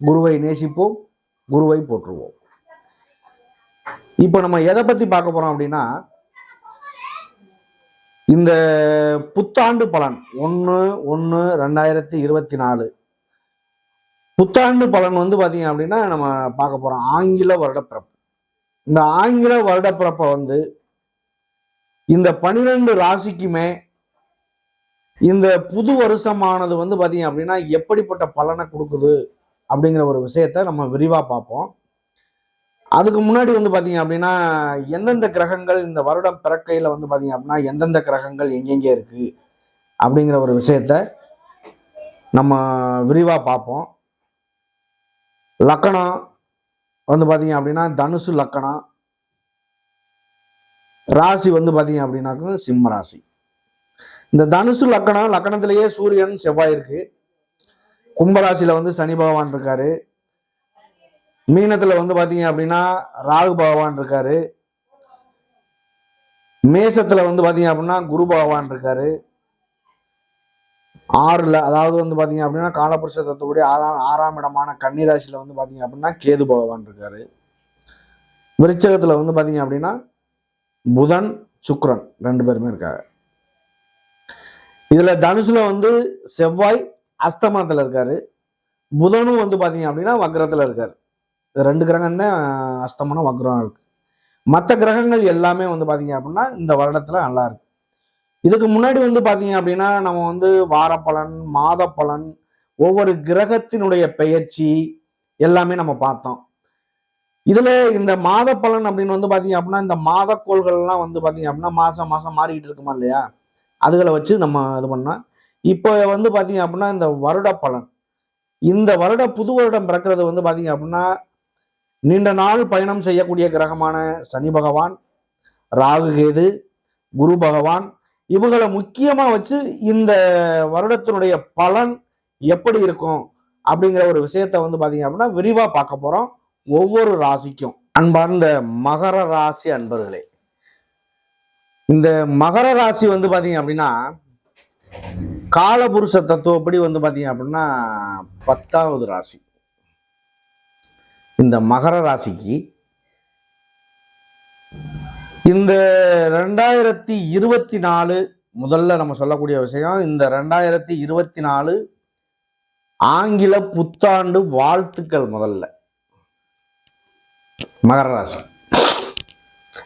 குருவை நேசிப்போம் குருவை போற்றுவோம். இப்போ நம்ம எதை பத்தி பார்க்க போறோம் அப்படின்னா இந்த புத்தாண்டு பலன் ஒன்று ஒன்று ரெண்டாயிரத்தி இருபத்தி நாலு புத்தாண்டு பலன் வந்து பார்த்தீங்க அப்படின்னா நம்ம பார்க்க போறோம் ஆங்கில வருடப்பிறப்பு. இந்த ஆங்கில வருடப்பிறப்பை வந்து இந்த பனிரெண்டு ராசிக்குமே இந்த புது வருஷமானது வந்து பார்த்தீங்க அப்படின்னா எப்படிப்பட்ட பலனை கொடுக்குது? அப்படிங்கிற ஒரு விஷயத்த நம்ம விரிவாக பார்ப்போம். அதுக்கு முன்னாடி வந்து பார்த்தீங்க அப்படின்னா எந்தெந்த கிரகங்கள் இந்த வருடம் பிறக்கையில் வந்து பார்த்தீங்க அப்படின்னா எந்தெந்த கிரகங்கள் எங்கெங்கே இருக்குது அப்படிங்கிற ஒரு விஷயத்த நம்ம விரிவாக பார்ப்போம். லக்கணம் வந்து பார்த்தீங்க அப்படின்னா தனுசு லக்கணம். ராசி வந்து பார்த்தீங்க அப்படின்னாக்க சிம்ம ராசி. இந்த தனுசு லக்கணம் லக்கணத்திலேயே சூரியன் செவ்வாய் இருக்குது கும்பராசியில் வந்து சனி பகவான் இருக்காரு. மீனத்தில் வந்து பார்த்தீங்க அப்படின்னா ராகு பகவான் இருக்காரு. மேசத்தில் வந்து பார்த்தீங்க அப்படின்னா குரு பகவான் இருக்காரு. ஆறில் அதாவது வந்து பார்த்தீங்க அப்படின்னா காலபுருஷ ஆறாம் ஆறாம் இடமான கன்னிராசியில் வந்து பார்த்தீங்க அப்படின்னா கேது பகவான் இருக்காரு. விருச்சகத்தில் வந்து பார்த்தீங்க அப்படின்னா புதன் சுக்ரன் ரெண்டு பேருமே இருக்காங்க. இதில் தனுசில் வந்து செவ்வாய் அஸ்தமனத்தில் இருக்காரு. புதனும் வந்து பார்த்தீங்க அப்படின்னா வக்ரத்தில் இருக்காரு. ரெண்டு கிரகம் தான் அஸ்தமனம் வக்ரம் இருக்கு. மற்ற கிரகங்கள் எல்லாமே வந்து பார்த்தீங்க அப்படின்னா இந்த வருடத்தில் நல்லா இருக்கு. இதுக்கு முன்னாடி வந்து பார்த்தீங்க அப்படின்னா நம்ம வந்து வாரப்பலன் மாத பலன் ஒவ்வொரு கிரகத்தினுடைய பெயர்ச்சி எல்லாமே நம்ம பார்த்தோம். இதில் இந்த மாத பலன் அப்படின்னு வந்து பார்த்தீங்க அப்படின்னா இந்த மாதக்கோள்கள்லாம் வந்து பார்த்தீங்க அப்படின்னா மாதம் மாதம் மாறிக்கிட்டு இருக்குமா இல்லையா? அதுகளை வச்சு நம்ம இது பண்ணோம் இப்போ வந்து பார்த்தீங்க அப்படின்னா இந்த வருட பலன். இந்த வருட புது வருடம் பிறக்கிறது வந்து பார்த்தீங்க அப்படின்னா நீண்ட நாள் பயணம் செய்யக்கூடிய கிரகமான சனி பகவான் ராகு கேது குரு பகவான் இவங்களை முக்கியமாக வச்சு இந்த வருடத்தினுடைய பலன் எப்படி இருக்கும் அப்படிங்கிற ஒரு விஷயத்த வந்து பார்த்தீங்க அப்படின்னா விரிவாக பார்க்க போகிறோம் ஒவ்வொரு ராசிக்கும். அன்பார்ந்த மகர ராசி அன்பர்களே இந்த மகர ராசி வந்து பார்த்தீங்க அப்படின்னா காலபுருஷ தத்துவப்படி வந்து பார்த்தீங்க அப்படின்னா பத்தாவது ராசி. இந்த மகர ராசிக்கு இந்த ரெண்டாயிரத்தி இருபத்தி நாலு முதல்ல நம்ம சொல்லக்கூடிய விஷயம் இந்த ரெண்டாயிரத்தி இருபத்தி நாலு ஆங்கில புத்தாண்டு வாழ்த்துக்கள் முதல்ல. மகர ராசி.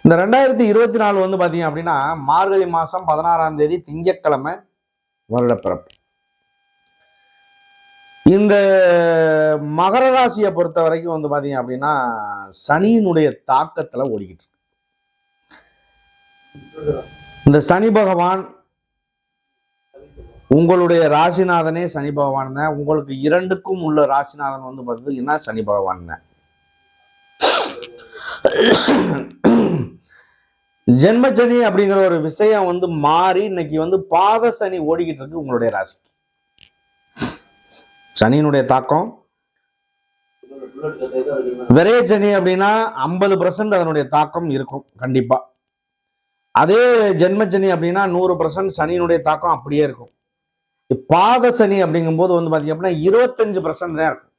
இந்த ரெண்டாயிரத்தி இருபத்தி நாலு வந்து பார்த்தீங்க அப்படின்னா மார்கழி மாதம் பதினாறாம் தேதி திங்கட்கிழமை வருடப்பிறப்பு. இந்த மகர ராசியை பொறுத்த வரைக்கும் வந்து பார்த்தீங்க அப்படின்னா சனியினுடைய தாக்கத்துல ஓடிக்கிட்டு இருக்கு. இந்த சனி பகவான் உங்களுடைய ராசிநாதனே சனி பகவான் தான் உங்களுக்கு இரண்டுக்கும் உள்ள ராசிநாதன் வந்து பார்த்தீங்கன்னா சனி பகவான் தான் ஜென்மச்சனி அப்படிங்கிற ஒரு விஷயம் வந்து மாறி இன்னைக்கு வந்து பாத சனி ஓடிக்கிட்டு இருக்கு உங்களுடைய ராசிக்கு சனியினுடைய தாக்கம். விரைய சனி அப்படின்னா ஐம்பது பர்சன்ட் அதனுடைய தாக்கம் இருக்கும் கண்டிப்பா. அதே ஜென்மச்சனி அப்படின்னா நூறு பர்சன்ட் சனியினுடைய தாக்கம் அப்படியே இருக்கும். பாத சனி அப்படிங்கும்போது வந்து பாத்தீங்க அப்படின்னா இருபத்தஞ்சு பர்சன்ட் தான் இருக்கும்.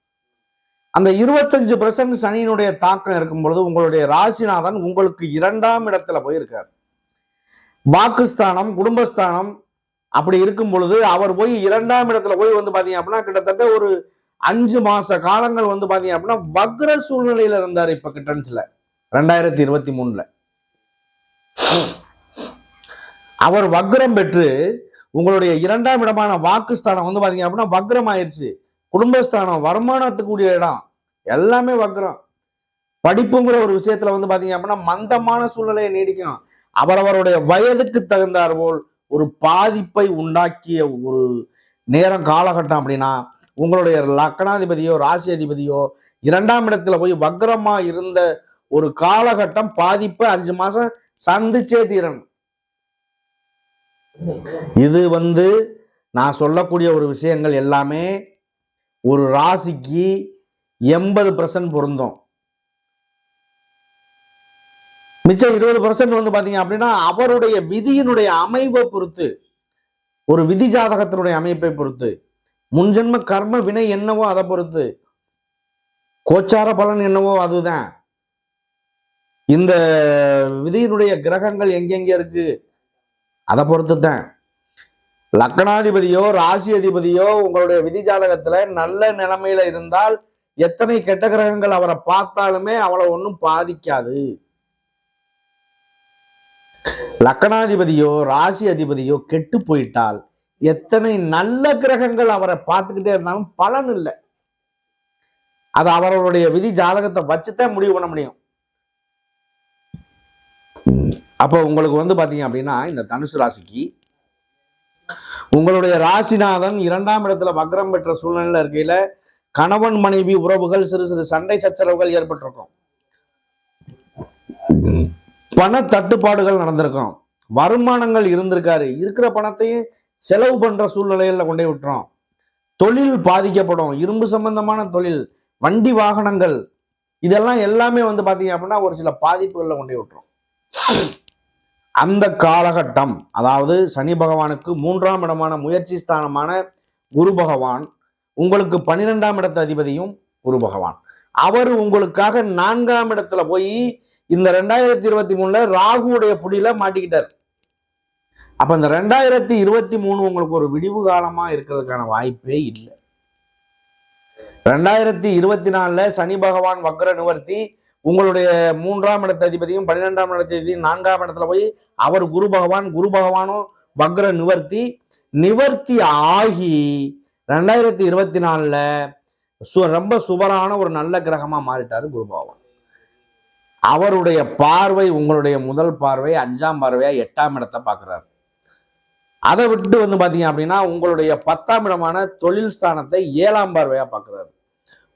அந்த இருபத்தஞ்சு பர்சன்ட் சனியினுடைய தாக்கம் இருக்கும் பொழுது உங்களுடைய ராசிநாதன் உங்களுக்கு இரண்டாம் இடத்துல போயிருக்கார். வாக்குஸ்தானம் குடும்பஸ்தானம் அப்படி இருக்கும் பொழுது அவர் போய் இரண்டாம் இடத்துல போய் வந்து பாத்தீங்க அப்படின்னா கிட்டத்தட்ட ஒரு அஞ்சு மாச காலங்கள் வந்து பாத்தீங்க அப்படின்னா வக்ர சூழ்நிலையில இருந்தார் இப்ப கிட்டன்ஸ்ல ரெண்டாயிரத்தி இருபத்தி மூணுல. அவர் வக்ரம் பெற்று உங்களுடைய இரண்டாம் இடமான வாக்குஸ்தானம் வந்து பாத்தீங்க அப்படின்னா வக்ரம் ஆயிடுச்சு குடும்பஸ்தானம் வருமானத்துக்குரிய இடம். எல்லாமே வக்ரம் படிப்புங்கிற ஒரு விஷயத்துல வந்து பாத்தீங்க அப்படின்னா மந்தமான சூழ்நிலையை நீடிக்கும். அவரவருடைய வயதுக்கு தகுந்தார் போல் ஒரு பாதிப்பை உண்டாக்கிய ஒரு நேரம் காலகட்டம் அப்படின்னா உங்களுடைய லக்கணாதிபதியோ ராசி அதிபதியோ இரண்டாம் இடத்துல போய் வக்ரமா இருந்த ஒரு காலகட்டம் பாதிப்பை அஞ்சு மாசம் சந்திச்சே தீரணும். இது வந்து நான் சொல்லக்கூடிய ஒரு விஷயங்கள் எல்லாமே ஒரு ராசிக்கு எண்பது பர்சன்ட் பொருந்தும். மிச்சம் இருபது பர்சன்ட் வந்து பாத்தீங்க அப்படின்னா அவருடைய விதியினுடைய அமைவை பொறுத்து ஒரு விதி ஜாதகத்தினுடைய அமைப்பை பொறுத்து முன்ஜென்ம கர்ம வினை என்னவோ அதை பொறுத்து கோச்சார பலன் என்னவோ அதுதான். இந்த விதியினுடைய கிரகங்கள் எங்கெங்க இருக்கு? அதை பொறுத்து தான் லக்கணாதிபதியோ ராசி அதிபதியோ உங்களுடைய விதி ஜாதகத்துல நல்ல நிலைமையில இருந்தால் எத்தனை கெட்ட கிரகங்கள் அவரை பார்த்தாலுமே அவளை ஒன்றும் பாதிக்காது. லக்கணாதிபதியோ ராசி அதிபதியோ கெட்டு போயிட்டால் எத்தனை நல்ல கிரகங்கள் அவரை பார்த்துக்கிட்டே இருந்தாலும் பலன் இல்லை. அது அவர்களுடைய விதி ஜாதகத்தை வச்சுதான் முடிவு பண்ண முடியும். அப்போ உங்களுக்கு வந்து பாத்தீங்க அப்படின்னா இந்த தனுசு ராசிக்கு உங்களுடைய ராசிநாதன் இரண்டாம் இடத்துல வக்ரம் பெற்ற சூழ்நிலையில இருக்கையில கணவன் மனைவி உறவுகள் சிறு சிறு சண்டை சச்சரவுகள் ஏற்பட்டிருக்கும். பண தட்டுப்பாடுகள் நடந்திருக்கும். வருமானங்கள் இருந்திருக்காரு இருக்கிற பணத்தையும் செலவு பண்ற சூழ்நிலையில கொண்டே விட்டுறோம் தொழில் பாதிக்கப்படும். இரும்பு சம்பந்தமான தொழில் வண்டி வாகனங்கள் இதெல்லாம் எல்லாமே வந்து பாத்தீங்க அப்படின்னா ஒரு சில பாதிப்புகளில் கொண்டே விட்டுரும். அந்த காலகட்டம் அதாவது சனி பகவானுக்கு மூன்றாம் இடமான முயற்சி ஸ்தானமான குரு பகவான் உங்களுக்கு பன்னிரெண்டாம் இடத்து அதிபதியும் குரு பகவான். அவர் உங்களுக்காக நான்காம் இடத்துல போய் இந்த ரெண்டாயிரத்தி இருபத்தி மூணுல ராகுவுடைய புடியில மாட்டிக்கிட்டார். அப்ப இந்த ரெண்டாயிரத்தி இருபத்தி மூணு உங்களுக்கு ஒரு விடிவு காலமா இருக்கிறதுக்கான வாய்ப்பே இல்லை. ரெண்டாயிரத்தி இருபத்தி நாலுல சனி பகவான் வக்ர நிவர்த்தி உங்களுடைய மூன்றாம் இடத்த அதிபதியும் பன்னிரெண்டாம் இடத்த அதிபதியும் நான்காம் இடத்துல போய் அவர் குரு பகவான் குரு பகவானும் வக்ர நிவர்த்தி. நிவர்த்தி ஆகி ரெண்டாயிரத்தி இருபத்தி நாலுல சு ரொம்ப சுபரான ஒரு நல்ல கிரகமாக மாறிட்டார் குரு பகவான். அவருடைய பார்வை உங்களுடைய முதல் பார்வை அஞ்சாம் பார்வையாக எட்டாம் இடத்தை பார்க்கிறார் அதை விட்டு வந்து பார்த்தீங்க அப்படின்னா உங்களுடைய பத்தாம் இடமான தொழில் ஸ்தானத்தை ஏழாம் பார்வையாக பார்க்குறாரு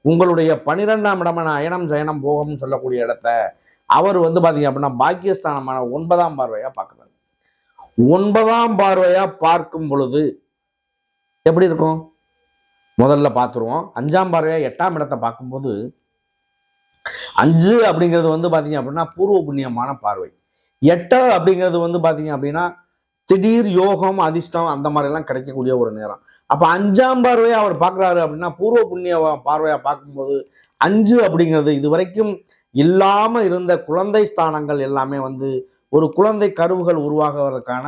உங்களுடைய பனிரெண்டாம் இடமான அயனம் ஜயனம் போகம்னு சொல்லக்கூடிய இடத்த அவர் வந்து பார்த்தீங்க அப்படின்னா பாக்கியஸ்தானமான ஒன்பதாம் பார்வையாக பார்க்குறாரு ஒன்பதாம் பார்வையாக பார்க்கும் பொழுது எப்படி இருக்கும்? முதல்ல பார்த்துருவோம். அஞ்சாம் பார்வையாக எட்டாம் இடத்தை பார்க்கும்போது அஞ்சு அப்படிங்கிறது வந்து பார்த்தீங்க அப்படின்னா பூர்வ புண்ணியமான பார்வை. எட்டு அப்படிங்கிறது வந்து பார்த்தீங்க அப்படின்னா திடீர் யோகம் அதிர்ஷ்டம் அந்த மாதிரிலாம் கிடைக்கக்கூடிய ஒரு நேரம். அப்போ அஞ்சாம் பார்வையை அவர் பார்க்குறாரு அப்படின்னா பூர்வ புண்ணிய பார்வையாக பார்க்கும்போது அஞ்சு அப்படிங்கிறது இது வரைக்கும் இருந்த குழந்தை ஸ்தானங்கள் எல்லாமே வந்து ஒரு குழந்தை கருவுகள் உருவாகுவதற்கான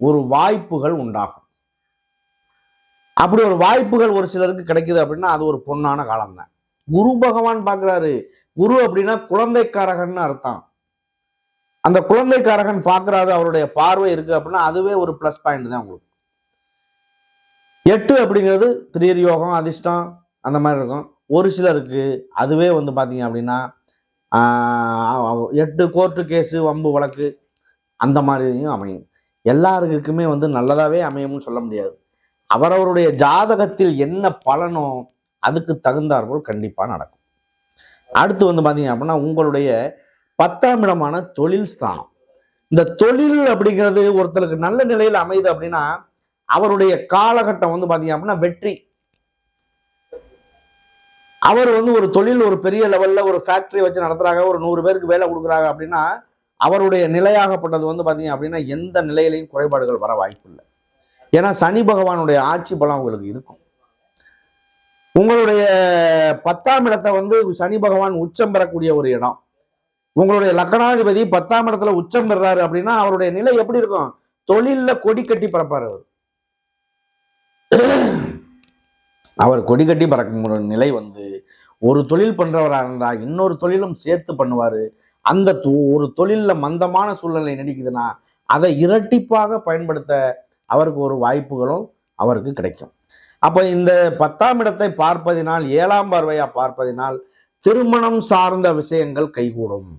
ஒரு வாய்ப்புகள் உண்டாகும். அப்படி ஒரு வாய்ப்புகள் ஒரு சிலருக்கு கிடைக்குது அப்படின்னா அது ஒரு பொண்ணான காலம்தான். குரு பகவான் பார்க்குறாரு. குரு அப்படின்னா குழந்தைக்காரகன்னு அர்த்தம். அந்த குழந்தைக்காரகன் பார்க்குறாரு அவருடைய பார்வை இருக்கு அப்படின்னா அதுவே ஒரு ப்ளஸ் பாயிண்ட் தான் உங்களுக்கு. எட்டு அப்படிங்கிறது திடீர் யோகம் அதிர்ஷ்டம் அந்த மாதிரி இருக்கும். ஒரு சிலருக்கு அதுவே வந்து பார்த்தீங்க அப்படின்னா எட்டு கோர்ட்டு கேஸு வம்பு வழக்கு அந்த மாதிரியும் அமையும். எல்லாருக்குமே வந்து நல்லதாகவே அமையும்னு சொல்ல முடியாது. அவரவருடைய ஜாதகத்தில் என்ன பலனோ அதுக்கு தகுந்தாற்போல் கண்டிப்பாக நடக்கும். அடுத்து வந்து பார்த்தீங்க அப்படின்னா உங்களுடைய பத்தாம் இடமான தொழில் ஸ்தானம். இந்த தொழில் அப்படிங்கிறது ஒருத்தருக்கு நல்ல நிலையில் அமையுது அப்படின்னா அவருடைய காலகட்டம் வந்து பார்த்தீங்க அப்படின்னா வெற்றி. அவர் வந்து ஒரு தொழில் ஒரு பெரிய லெவலில் ஒரு ஃபேக்ட்ரி வச்சு நடத்துகிறாங்க ஒரு நூறு பேருக்கு வேலை கொடுக்குறாங்க அப்படின்னா அவருடைய நிலையாகப்பட்டது வந்து பார்த்தீங்க அப்படின்னா எந்த நிலையிலையும் குறைபாடுகள் வர வாய்ப்பு இல்லை. ஏன்னா சனி பகவானுடைய ஆட்சி பலம் உங்களுக்கு இருக்கும். உங்களுடைய பத்தாம் இடத்தை வந்து சனி பகவான் உச்சம் பெறக்கூடிய ஒரு இடம். உங்களுடைய லக்னாதிபதி பத்தாம் இடத்துல உச்சம் பெறாரு அப்படின்னா அவருடைய நிலை எப்படி இருக்கும்? தொழில கொடி கட்டி பறப்பாரு அவர். அவர் கொடி கட்டி பறக்கும் நிலை வந்து ஒரு தொழில் பண்றவராக இருந்தா இன்னொரு தொழிலும் சேர்த்து பண்ணுவாரு. அந்த தொ- ஒரு தொழில்ல மந்தமான சூழ்நிலை நடிக்குதுன்னா அதை இரட்டிப்பாக பயன்படுத்த அவருக்கு ஒரு வாய்ப்புகளும் அவருக்கு கிடைக்கும். அப்போ இந்த பத்தாம் இடத்தை பார்ப்பதினால் ஏழாம் பார்வையாக பார்ப்பதினால் திருமணம் சார்ந்த விஷயங்கள் கைகூடும்.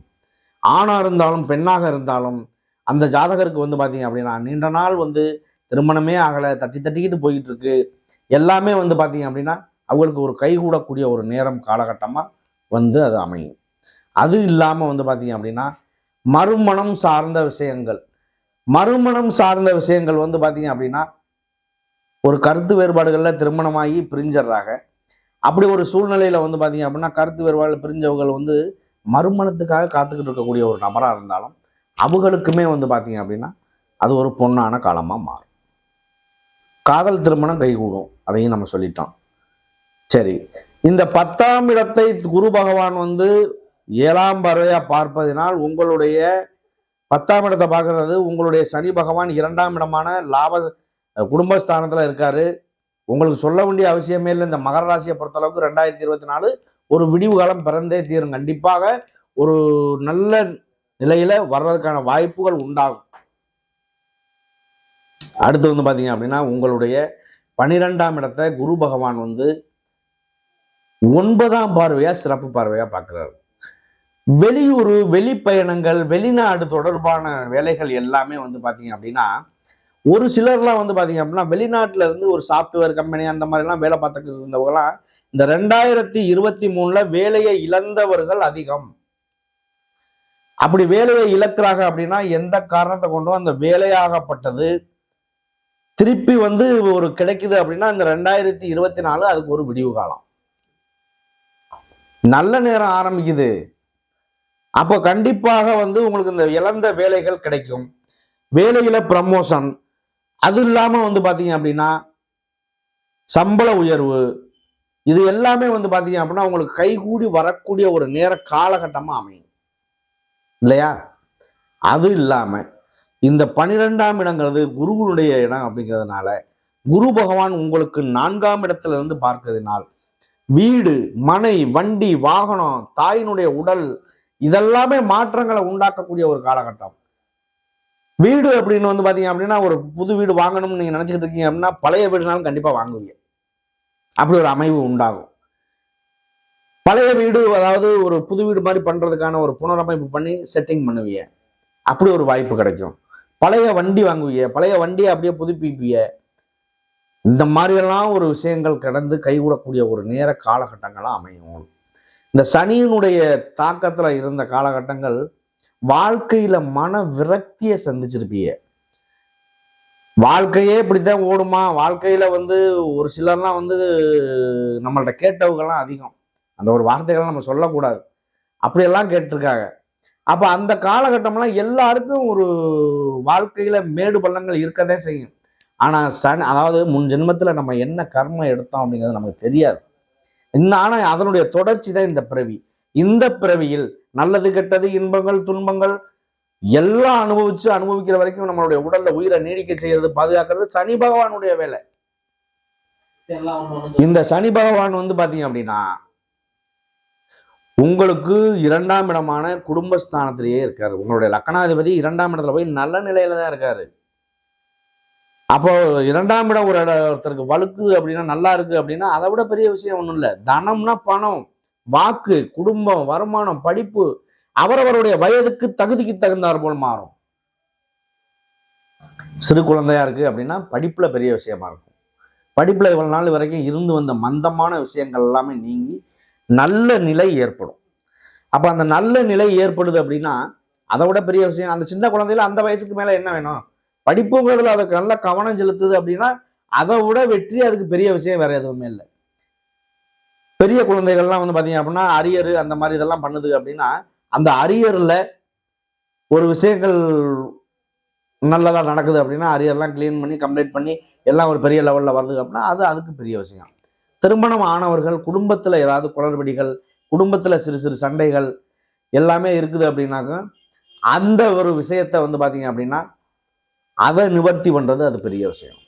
ஆணாக இருந்தாலும் பெண்ணாக இருந்தாலும் அந்த ஜாதகருக்கு வந்து பார்த்தீங்க அப்படின்னா நீண்ட நாள் வந்து திருமணமே ஆகலை தட்டி தட்டிக்கிட்டு போயிட்டு இருக்கு எல்லாமே வந்து பார்த்தீங்க அப்படின்னா அவங்களுக்கு ஒரு கைகூடக்கூடிய ஒரு நேரம் காலகட்டமாக வந்து அது அமையும். அது இல்லாமல் வந்து பார்த்தீங்க அப்படின்னா மறுமணம் சார்ந்த விஷயங்கள் மறுமணம் சார்ந்த விஷயங்கள் வந்து பார்த்தீங்க அப்படின்னா ஒரு கருத்து வேறுபாடுகளில் திருமணமாகி பிரிஞ்சிடுறாங்க அப்படி ஒரு சூழ்நிலையில் வந்து பார்த்தீங்க அப்படின்னா கருத்து வேறுபாடு பிரிஞ்சவர்கள் வந்து மறுமணத்துக்காக காத்துக்கிட்டு இருக்கக்கூடிய ஒரு நபராக இருந்தாலும் அவங்களுக்குமே வந்து பார்த்தீங்க அப்படின்னா அது ஒரு பொண்ணான காலமாக மாறும். காதல் திருமணம் கைகூடும் அதையும் நம்ம சொல்லிட்டோம். சரி இந்த பத்தாம் இடத்தை குரு பகவான் வந்து ஏழாம் பறவையாக பார்ப்பதினால் உங்களுடைய பத்தாம் இடத்தை பார்க்கறது உங்களுடைய சனி பகவான் இரண்டாம் இடமான லாப குடும்பஸ்தானத்தில் இருக்காரு. உங்களுக்கு சொல்ல வேண்டிய அவசியமே இல்லை. இந்த மகர ராசியை பொறுத்தளவுக்கு ரெண்டாயிரத்தி இருபத்தி நாலு ஒரு விடிவு காலம் பிறந்தே தீரும். கண்டிப்பாக ஒரு நல்ல நிலையில வர்றதுக்கான வாய்ப்புகள் உண்டாகும். அடுத்து வந்து பாத்தீங்க அப்படின்னா உங்களுடைய பனிரெண்டாம் இடத்தை குரு பகவான் வந்து ஒன்பதாம் பார்வையா சிறப்பு பார்வையா பார்க்கிறாரு. வெளியூர் வெளிப்பயணங்கள் வெளிநாடு தொடர்பான வேலைகள் எல்லாமே வந்து பார்த்தீங்க அப்படின்னா ஒரு சிலர்லாம் வந்து பார்த்தீங்க அப்படின்னா வெளிநாட்டில் இருந்து ஒரு சாஃப்ட்வேர் கம்பெனி அந்த மாதிரிலாம் வேலை பார்த்துட்டு இருந்தவங்களாம் இந்த ரெண்டாயிரத்தி இருபத்தி மூணுல வேலையை இழந்தவர்கள் அதிகம். அப்படி வேலையை இழக்கிறாங்க அப்படின்னா எந்த காரணத்தை கொண்டும் அந்த வேலையாகப்பட்டது. திருப்பி வந்து ஒரு கிடைக்குது அப்படின்னா இந்த ரெண்டாயிரத்தி இருபத்தி நாலு அதுக்கு ஒரு விடிவு காலம். நல்ல நேரம் ஆரம்பிக்குது. அப்போ கண்டிப்பாக வந்து உங்களுக்கு இந்த இழந்த வேலைகள் கிடைக்கும். வேலையில ப்ரமோஷன் அது இல்லாமல் வந்து பார்த்தீங்க அப்படின்னா சம்பள உயர்வு. இது எல்லாமே வந்து பார்த்தீங்க அப்படின்னா உங்களுக்கு கைகூடி வரக்கூடிய ஒரு நேர காலகட்டமாக அமையும். இல்லையா? அது இல்லாமல் இந்த பனிரெண்டாம் இடங்கிறது குருவுடைய இடம் அப்படிங்கிறதுனால குரு பகவான் உங்களுக்கு நான்காம் இடத்துல இருந்து பார்க்கிறதுனால் வீடு மனை வண்டி வாகனம் தாயினுடைய உடல் இதெல்லாமே மாற்றங்களை உண்டாக்கக்கூடிய ஒரு காலகட்டம். வீடு அப்படின்னு வந்து பாத்தீங்க அப்படின்னா ஒரு புது வீடு வாங்கணும்னு நீங்க நினச்சிக்கிட்டு இருக்கீங்க அப்படின்னா பழைய வீடுனாலும் கண்டிப்பா வாங்குவீங்க. அப்படி ஒரு அமைவு உண்டாகும். பழைய வீடு அதாவது ஒரு புது வீடு மாதிரி பண்றதுக்கான ஒரு புனரமைப்பு பண்ணி செட்டிங் பண்ணுவீங்க. அப்படி ஒரு வாய்ப்பு கிடைக்கும். பழைய வண்டி வாங்குவீங்க. பழைய வண்டியை அப்படியே புதுப்பிப்பீங்க. இந்த மாதிரியெல்லாம் ஒரு விஷயங்கள் கடந்து கைகூடக்கூடிய ஒரு நேர காலகட்டங்களாக அமையும். உங்களுக்கு. இந்த சனியினுடைய தாக்கத்துல இருந்த காலகட்டங்கள் வாழ்க்கையில மன விரக்தியை சந்திச்சிருப்பீங்க வாழ்க்கையே இப்படித்தான் ஓடுமா? வாழ்க்கையில வந்து ஒரு சிலர்லாம் வந்து நம்மள்ட்ட கேட்டவுகள்லாம் அதிகம். அந்த ஒரு வார்த்தைகளை நம்ம சொல்லக்கூடாது. அப்படியெல்லாம் கேட்டிருக்காங்க. அப்போ அந்த காலகட்டம்லாம் எல்லாருக்கும் ஒரு வாழ்க்கையில மேடு பள்ளங்கள் இருக்கதே செய்யும். ஆனால் சனி அதாவது முன் ஜென்மத்தில் நம்ம என்ன கர்மம் எடுத்தோம் அப்படிங்கிறது நமக்கு தெரியாது. இந்த ஆனா அதனுடைய தொடர்ச்சி தான் இந்த பிறவி. இந்த பிறவியில் நல்லது கெட்டது இன்பங்கள் துன்பங்கள் எல்லாம் அனுபவிச்சு அனுபவிக்கிற வரைக்கும் நம்மளுடைய உடல்ல உயிரை நீடிக்க செய்யறது பாதுகாக்கிறது சனி பகவானுடைய வேலை. இந்த சனி பகவான் வந்து பாத்தீங்க அப்படின்னா உங்களுக்கு இரண்டாம் இடமான குடும்பஸ்தானத்திலேயே இருக்காரு. உங்களுடைய லக்கணாதிபதி இரண்டாம் இடத்துல போய் நல்ல நிலையில தான் இருக்காரு. அப்போ இரண்டாம் இடம் ஒரு ஒருத்தருக்கு வழுக்குது அப்படின்னா நல்லா இருக்கு அப்படின்னா அதை விட பெரிய விஷயம் ஒன்றும் இல்லை. தனம்னா பணம் வாக்கு குடும்பம் வருமானம் படிப்பு அவரவருடைய வயதுக்கு தகுதிக்கு தகுந்தார் போல் மாறும். சிறு குழந்தையா இருக்கு அப்படின்னா படிப்புல பெரிய விஷயமா இருக்கும். படிப்புல இவ்வளவு நாள் வரைக்கும் இருந்து வந்த மந்தமான விஷயங்கள் எல்லாமே நீங்கி நல்ல நிலை ஏற்படும். அப்ப அந்த நல்ல நிலை ஏற்படுது அப்படின்னா அதை விட பெரிய விஷயம் அந்த சின்ன குழந்தையில அந்த வயசுக்கு மேல என்ன வேணும்? படிப்புங்கிறதுல அதுக்கு நல்ல கவனம் செலுத்துது அப்படின்னா அதை விட வெற்றி அதுக்கு பெரிய விஷயம் வேற எதுவுமே இல்லை. பெரிய குழந்தைகள்லாம் வந்து பார்த்தீங்க அப்படின்னா அரியர் அந்த மாதிரி இதெல்லாம் பண்ணுது அப்படின்னா அந்த அரியரில் ஒரு விஷயங்கள் நல்லதாக நடக்குது அப்படின்னா அரியர்லாம் க்ளீன் பண்ணி கம்ப்ளீட் பண்ணி எல்லாம் ஒரு பெரிய லெவலில் வருது அப்படின்னா அது அதுக்கு பெரிய விஷயம். திருமணம் ஆனவர்கள் குடும்பத்தில் ஏதாவது குளறுபடிகள் குடும்பத்தில் சிறு சிறு சண்டைகள் எல்லாமே இருக்குது அப்படின்னாக்கும் அந்த ஒரு விஷயத்தை வந்து பார்த்தீங்க அப்படின்னா அதை நிவர்த்தி பண்ணுறது அது பெரிய விஷயம்.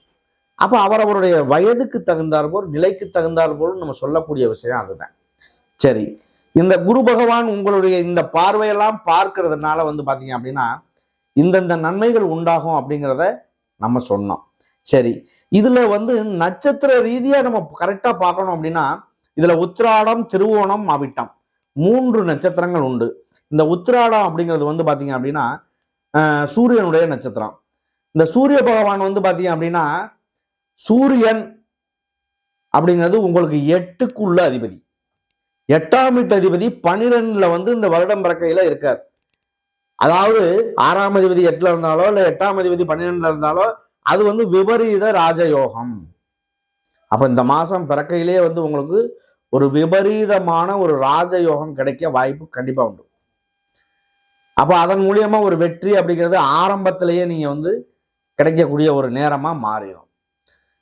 அப்போ அவரவருடைய வயதுக்கு தகுந்தாற்போல் நிலைக்கு தகுந்தாற்போல் நம்ம சொல்லக்கூடிய விஷயம் அதுதான். சரி இந்த குரு பகவான் உங்களுடைய இந்த பார்வையெல்லாம் பார்க்கறதுனால வந்து பார்த்தீங்க அப்படின்னா இந்தந்த நன்மைகள் உண்டாகும் அப்படிங்கிறத நம்ம சொன்னோம். சரி இதில் வந்து நட்சத்திர ரீதியாக நம்ம கரெக்டாக பார்க்கணும் அப்படின்னா இதில் உத்திராடம் திருவோணம் அவிட்டம் மூன்று நட்சத்திரங்கள் உண்டு. இந்த உத்திராடம் அப்படிங்கிறது வந்து பார்த்தீங்க அப்படின்னா சூரியனுடைய நட்சத்திரம். இந்த சூரிய பகவான் வந்து பார்த்தீங்க அப்படின்னா சூரியன் அப்படிங்கிறது உங்களுக்கு எட்டுக்குள்ள அதிபதி. எட்டாம் வீட்டு அதிபதி பனிரெண்டுல வந்து இந்த வருடம் பிறக்கையில இருக்கார். அதாவது ஆறாம் அதிபதி எட்டுல இருந்தாலோ இல்லை எட்டாம் அதிபதி பன்னிரெண்டுல இருந்தாலோ அது வந்து விபரீத ராஜயோகம். அப்ப இந்த மாசம் பிறக்கையிலே வந்து உங்களுக்கு ஒரு விபரீதமான ஒரு ராஜயோகம் கிடைக்க வாய்ப்பு கண்டிப்பா உண்டு. அப்ப அதன் மூலியமா ஒரு வெற்றி அப்படிங்கிறது ஆரம்பத்திலேயே நீங்க வந்து கிடைக்கக்கூடிய ஒரு நேரமாக மாறிடும்.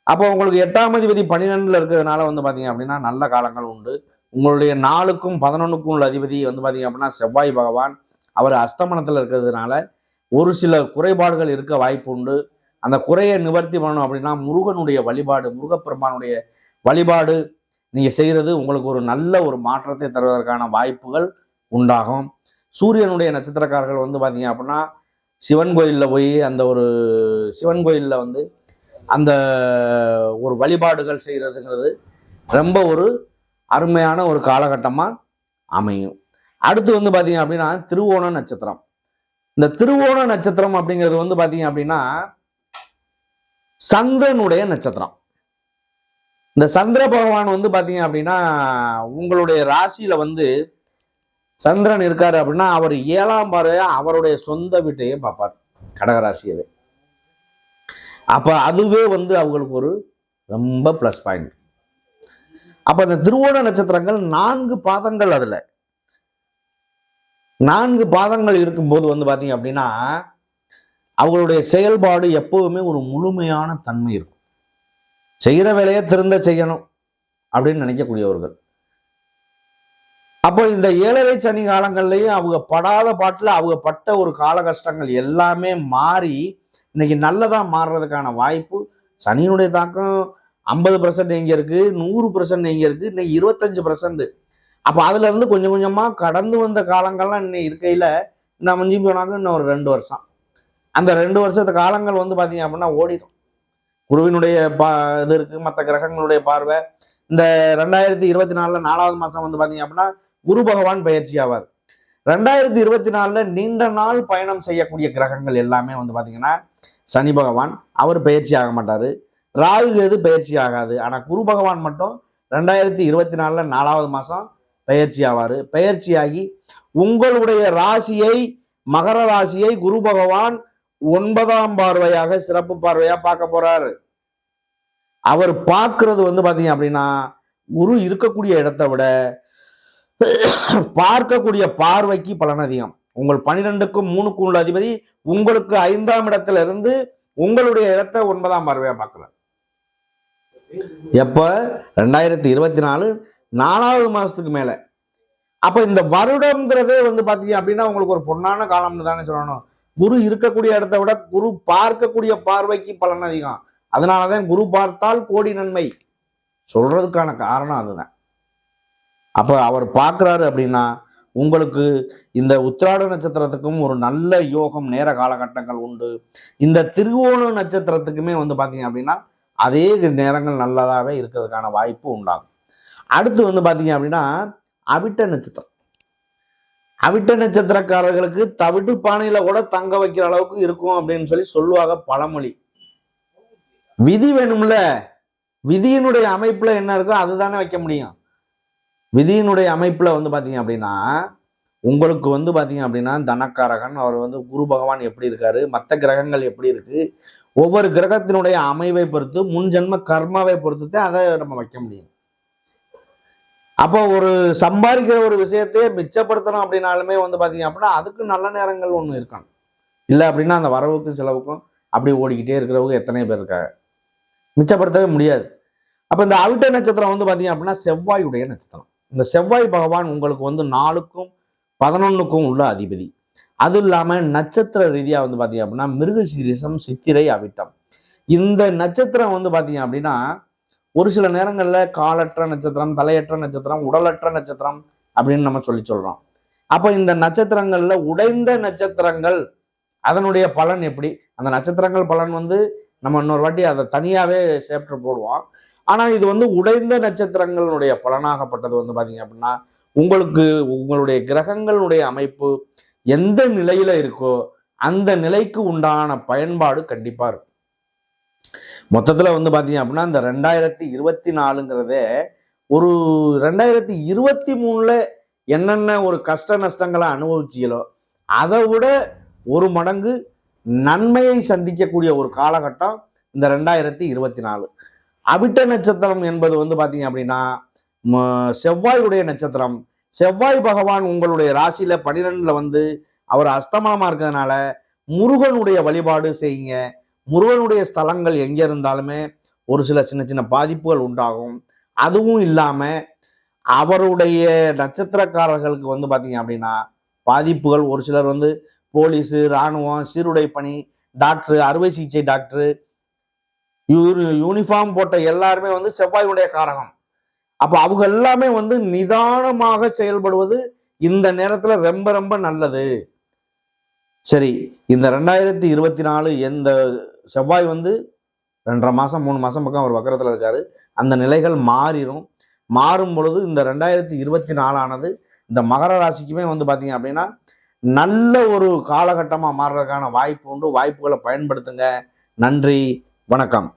அப்போ உங்களுக்கு எட்டாம் அதிபதி பன்னிரெண்டில் இருக்கிறதுனால வந்து பார்த்தீங்க அப்படின்னா நல்ல காலங்கள் உண்டு. உங்களுடைய நாலுக்கும் பதினொன்னுக்கும் உள்ள அதிபதி வந்து பார்த்தீங்க அப்படின்னா செவ்வாய் பகவான். அவர் அஸ்தமனத்தில் இருக்கிறதுனால ஒரு சில குறைபாடுகள் இருக்க வாய்ப்பு உண்டு. அந்த குறையை நிவர்த்தி பண்ணணும் அப்படின்னா முருகனுடைய வழிபாடு முருகப்பெருமானுடைய வழிபாடு நீங்கள் செய்கிறது உங்களுக்கு ஒரு நல்ல ஒரு மாற்றத்தை தருவதற்கான வாய்ப்புகள் உண்டாகும். சூரியனுடைய நட்சத்திரக்காரர்கள் வந்து பார்த்தீங்க அப்படின்னா சிவன் கோயிலில் போய் அந்த ஒரு சிவன் கோயிலில் வந்து அந்த ஒரு வழிபாடுகள் செய்யறதுங்கிறது ரொம்ப ஒரு அருமையான ஒரு காலகட்டமாக அமையும். அடுத்து வந்து பார்த்தீங்க அப்படின்னா திருவோண நட்சத்திரம். இந்த திருவோண நட்சத்திரம் அப்படிங்கிறது வந்து பார்த்தீங்க அப்படின்னா சந்திரனுடைய நட்சத்திரம். இந்த சந்திர பகவான் வந்து பார்த்தீங்க அப்படின்னா உங்களுடைய ராசியில வந்து சந்திரன் இருக்காரு அப்படின்னா அவர் ஏழாம் பார்வையா அவருடைய சொந்த வீட்டையே பார்ப்பார். கடகராசியவே. அப்ப அதுவே வந்து அவங்களுக்கு ஒரு ரொம்ப ப்ளஸ் பாயிண்ட் அப்ப இந்த திருவோண நட்சத்திரங்கள் நான்கு பாதங்கள் அதுல. நான்கு பாதங்கள் இருக்கும்போது வந்து பாத்தீங்க அப்படின்னா அவங்களுடைய செயல்பாடு எப்பவுமே ஒரு முழுமையான தன்மை இருக்கும். செய்கிற வேலையை திருந்த செய்யணும் அப்படின்னு நினைக்கக்கூடியவர்கள். அப்போ இந்த ஏழரை சனி காலங்கள்லையும் அவங்க படாத பாட்டில் அவங்க பட்ட ஒரு கால கஷ்டங்கள் எல்லாமே மாறி இன்னைக்கு நல்லதாக மாறுறதுக்கான வாய்ப்பு சனியினுடைய தாக்கம் ஐம்பது பர்சன்ட் எங்கே இருக்குது நூறு பர்சன்ட் எங்கே இருக்குது இன்னைக்கு இருபத்தஞ்சு பர்சன்ட் அப்போ அதுலேருந்து கொஞ்சம் கொஞ்சமாக கடந்து வந்த காலங்கள்லாம் இன்னைக்கு இருக்கையில் நம்ம மஞ்சி போனாங்க இன்னும் ஒரு ரெண்டு வருஷம். அந்த ரெண்டு வருஷத்து காலங்கள் வந்து பார்த்தீங்க அப்படின்னா ஓடிடும். குருவினுடைய பா இது இருக்குது மற்ற கிரகங்களுடைய பார்வை. இந்த ரெண்டாயிரத்தி இருபத்தி நாலில் நாலாவது மாதம் வந்து பார்த்தீங்க அப்படின்னா குரு பகவான் பயிற்சி ஆவார். ரெண்டாயிரத்தி இருபத்தி நாலுல நீண்ட நாள் பயணம் செய்யக்கூடிய கிரகங்கள் எல்லாமே வந்து பாத்தீங்கன்னா சனி பகவான் அவர் பயிற்சி ஆக மாட்டாரு. ராகு எது பயிற்சி ஆகாது. ஆனா குரு பகவான் மட்டும் ரெண்டாயிரத்தி இருபத்தி நாலுல நாலாவது மாசம் பயிற்சி ஆவாரு. பயிற்சியாகி உங்களுடைய ராசியை மகர ராசியை குரு பகவான் ஒன்பதாம் பார்வையாக சிறப்பு பார்வையா பார்க்க போறாரு. அவர் பார்க்கறது வந்து பாத்தீங்க அப்படின்னா குரு இருக்கக்கூடிய இடத்தை விட பார்க்கக்கூடிய பார்வைக்கு பலன் அதிகம். உங்கள் பனிரெண்டுக்கும் மூணுக்கும் உள்ள அதிபதி உங்களுக்கு ஐந்தாம் இடத்துல இருந்து உங்களுடைய இடத்தை ஒன்பதாம் பார்வையா பார்க்கல. எப்ப? ரெண்டாயிரத்தி இருபத்தி நாலு நாலாவது மாசத்துக்கு மேல. அப்ப இந்த வருடம்ங்கிறதே வந்து பாத்தீங்க அப்படின்னா உங்களுக்கு ஒரு பொன்னான காலம்னு தானே சொல்லணும். குரு இருக்கக்கூடிய இடத்தை விட குரு பார்க்கக்கூடிய பார்வைக்கு பலன் அதிகம். அதனாலதான் குரு பார்த்தால் கோடி நன்மை. சொல்றதுக்கான காரணம் அதுதான். அப்போ அவர் பார்க்குறாரு அப்படின்னா உங்களுக்கு இந்த உத்திராட நட்சத்திரத்துக்கும் ஒரு நல்ல யோகம் நேர காலகட்டங்கள் உண்டு. இந்த திருவோண நட்சத்திரத்துக்குமே வந்து பார்த்தீங்க அப்படின்னா அதே நேரங்கள் நல்லதாகவே இருக்கிறதுக்கான வாய்ப்பு உண்டாகும். அடுத்து வந்து பார்த்தீங்க அப்படின்னா அவிட்ட நட்சத்திரம். அவிட்ட நட்சத்திரக்காரர்களுக்கு தவிட்டு பானையில் கூட தங்க வைக்கிற அளவுக்கு இருக்கும் அப்படின்னு சொல்லி சொல்லுவாங்க பழமொழி. விதி வேணும்ல? விதியினுடைய அமைப்பில் என்ன இருக்கோ அதுதானே வைக்க முடியும். விதியினுடைய அமைப்பில் வந்து பார்த்தீங்க அப்படின்னா உங்களுக்கு வந்து பார்த்தீங்க அப்படின்னா தனக்காரகன் அவர் வந்து குரு பகவான் எப்படி இருக்காரு மற்ற கிரகங்கள் எப்படி இருக்கு ஒவ்வொரு கிரகத்தினுடைய அமைவை பொறுத்து முன் ஜென்ம கர்மாவை பொறுத்து தான் அதை நம்ம வைக்க முடியும். அப்போ ஒரு சம்பாதிக்கிற ஒரு விஷயத்தையே மிச்சப்படுத்தணும் அப்படின்னாலுமே வந்து பார்த்தீங்க அப்படின்னா அதுக்கு நல்ல நேரங்கள் ஒன்று இருக்கணும் இல்லை அப்படின்னா அந்த வரவுக்கும் செலவுக்கும் அப்படி ஓடிக்கிட்டே இருக்கிறவங்க எத்தனை பேர் இருக்காங்க? மிச்சப்படுத்தவே முடியாது. அப்போ இந்த அவிட்ட நட்சத்திரம் வந்து பார்த்தீங்க அப்படின்னா செவ்வாயுடைய நட்சத்திரம். இந்த செவ்வாய் பகவான் உங்களுக்கு வந்து நாலுக்கும் பதினொன்றுக்கும் உள்ள அதிபதி. அது இல்லாமல் நட்சத்திர ரீதியாக வந்து பார்த்தீங்க அப்படின்னா மிருகசீரிசம் சித்திரை அவிட்டம். இந்த நட்சத்திரம் வந்து பார்த்தீங்க அப்படின்னா ஒரு சில நேரங்களில் காலற்ற நட்சத்திரம் தலையற்ற நட்சத்திரம் உடலற்ற நட்சத்திரம் அப்படின்னு நம்ம சொல்லி சொல்கிறோம் அப்போ இந்த நட்சத்திரங்களில் உடைந்த நட்சத்திரங்கள் அதனுடைய பலன் எப்படி? அந்த நட்சத்திரங்கள் பலன் வந்து நம்ம இன்னொரு வாட்டி அதை தனியாகவே சேப்டர் போடுவோம். ஆனா இது வந்து உடைந்த நட்சத்திரங்களுடைய பலனாகப்பட்டது வந்து பார்த்தீங்க அப்படின்னா உங்களுக்கு உங்களுடைய கிரகங்களுடைய அமைப்பு எந்த நிலையில இருக்கோ அந்த நிலைக்கு உண்டான பயன்பாடு கண்டிப்பாக இருக்கும். மொத்தத்தில் வந்து பார்த்தீங்க அப்படின்னா இந்த ரெண்டாயிரத்தி இருபத்தி நாலுங்கிறதே ஒரு ரெண்டாயிரத்தி இருபத்தி மூணில் என்னென்ன ஒரு கஷ்ட நஷ்டங்களை அனுபவிச்சீங்களோ அதை விட ஒரு மடங்கு நன்மையை சந்திக்கக்கூடிய ஒரு காலகட்டம் இந்த ரெண்டாயிரத்தி இருபத்தி நாலு. அவிட்ட நட்சத்திரம் என்பது வந்து பார்த்தீங்க அப்படின்னா ம- செவ்வாயுடைய நட்சத்திரம். செவ்வாய் பகவான் உங்களுடைய ராசியில பனிரெண்டுல வந்து அவர் அஸ்தமனமா இருக்கிறதுனால முருகனுடைய வழிபாடு செய்யுங்க. முருகனுடைய ஸ்தலங்கள் எங்க இருந்தாலுமே ஒரு சில சின்ன சின்ன பாதிப்புகள் உண்டாகும். அதுவும் இல்லாம அவருடைய நட்சத்திரக்காரர்களுக்கு வந்து பார்த்தீங்க அப்படின்னா பாதிப்புகள். ஒரு சிலர் வந்து போலீஸு இராணுவம் சீருடை பணி டாக்டர் அறுவை சிகிச்சை டாக்டர் யூனிஃபார்ம் போட்ட எல்லாருமே வந்து செவ்வாயுடைய காரகம். அப்போ அவங்க எல்லாமே வந்து நிதானமாக செயல்படுவது இந்த நேரத்துல ரொம்ப ரொம்ப நல்லது. சரி இந்த ரெண்டாயிரத்தி இருபத்தி நாலு எந்த செவ்வாய் வந்து ரெண்டரை மாதம் மூணு மாதம் பக்கம் அவர் வக்கரத்தில் இருக்காரு. அந்த நிலைகள் மாறிடும் மாறும் பொழுது இந்த ரெண்டாயிரத்தி இருபத்தி நாலானது இந்த மகர ராசிக்குமே வந்து பார்த்தீங்க அப்படின்னா நல்ல ஒரு காலகட்டமாக மாறுறதுக்கான வாய்ப்பு உண்டு. வாய்ப்புகளை பயன்படுத்துங்க. நன்றி. வணக்கம்.